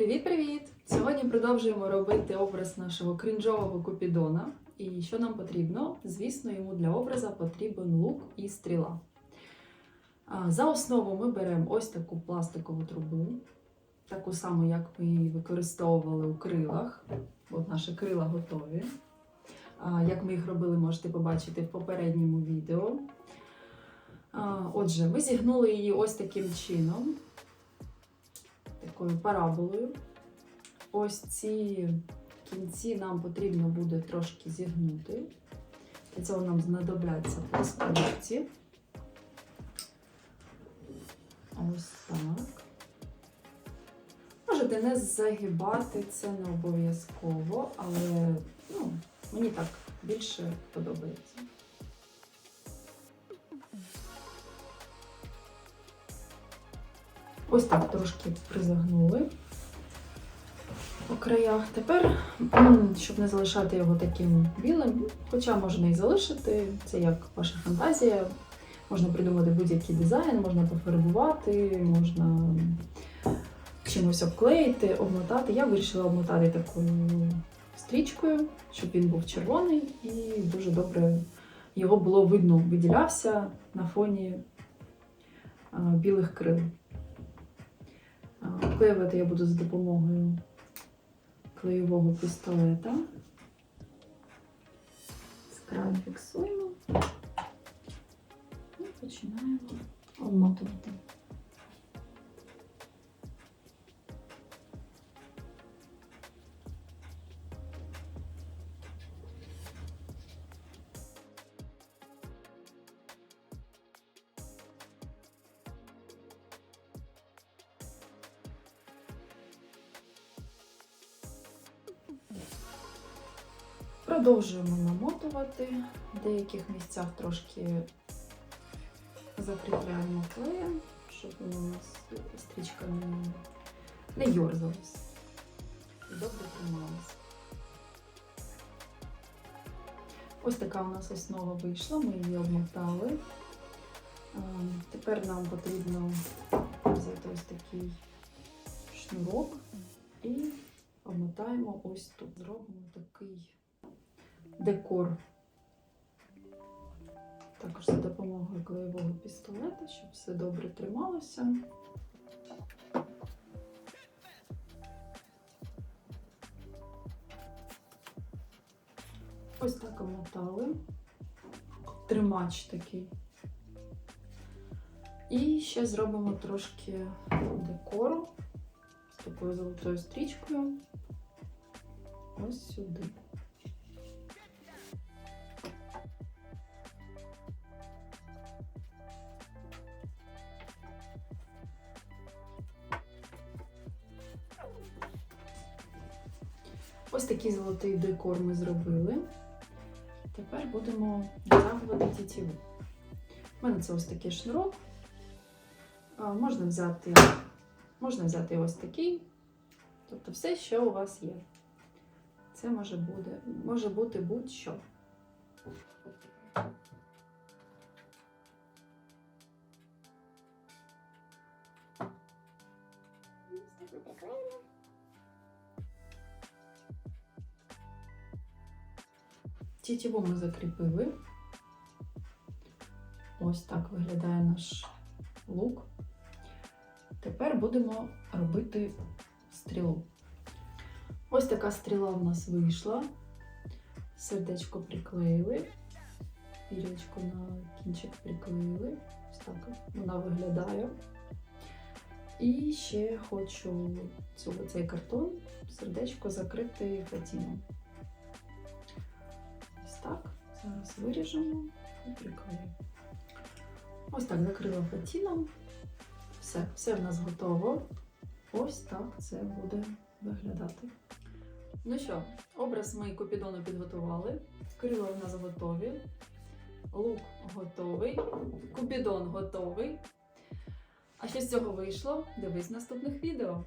Привіт-привіт! Сьогодні продовжуємо робити образ нашого крінжового купідона. І що нам потрібно? Звісно, йому для образа потрібен лук і стріла. За основу ми беремо ось таку пластикову трубу, таку саму, як ми її використовували у крилах. От наші крила готові. Як ми їх робили, можете побачити в попередньому відео. Отже, ми зігнули її ось таким чином такою параболою. Ось ці кінці нам потрібно буде трошки зігнути. Для цього нам знадобляться плоскогубці. Ось так. Можете не загибати, це не обов'язково, але ну, мені так більше подобається. Ось так трошки призагнули по краях. Тепер, щоб не залишати його таким білим, хоча можна і залишити, це як ваша фантазія. Можна придумати будь-який дизайн, можна пофарбувати, можна чимось обклеїти, обмотати. Я вирішила обмотати такою стрічкою, щоб він був червоний і дуже добре його було видно, виділявся на фоні білих крил. Вклеювати я буду за допомогою клеєвого пістолета. скрай фіксуємо і починаємо обмотувати. Продовжуємо намотувати. В деяких місцях трошки закріпляємо клеєм, щоб у нас стрічка не, йорзалась. Добре трималась. Ось така у нас основа вийшла, ми її обмотали. Тепер нам потрібно взяти ось такий шнурок і обмотаємо ось тут. Зробимо такий декор. Також за допомогою клеєвого пістолета, щоб все добре трималося. Ось так омотали. Тримач такий. І ще зробимо трошки декору з такою золотою стрічкою. Ось сюди. Ось такий золотий декор ми зробили. Тепер будемо натягувати тітіву. У мене це ось такий шнурок. Можна взяти, можна взяти ось такий. Тобто все, що у вас є. Це може бути, може бути будь-що. Ось так. Тітіву ми закріпили. Ось так виглядає наш лук. Тепер будемо робити стрілу. Ось така стріла у нас вийшла. Сердечко приклеїли, пірячко на кінчик приклеїли. Ось так вона виглядає. І ще хочу цю, цей картон, сердечко закрити фатіном. Так. Зараз виріжемо і приклеїмо. Ось так закрила фатіном. Все, все в нас готово. Ось так це буде виглядати. Ну що, образ ми купідону підготували. Крила в нас готові. Лук готовий. Купідон готовий. А що з цього вийшло? Дивись наступних відео.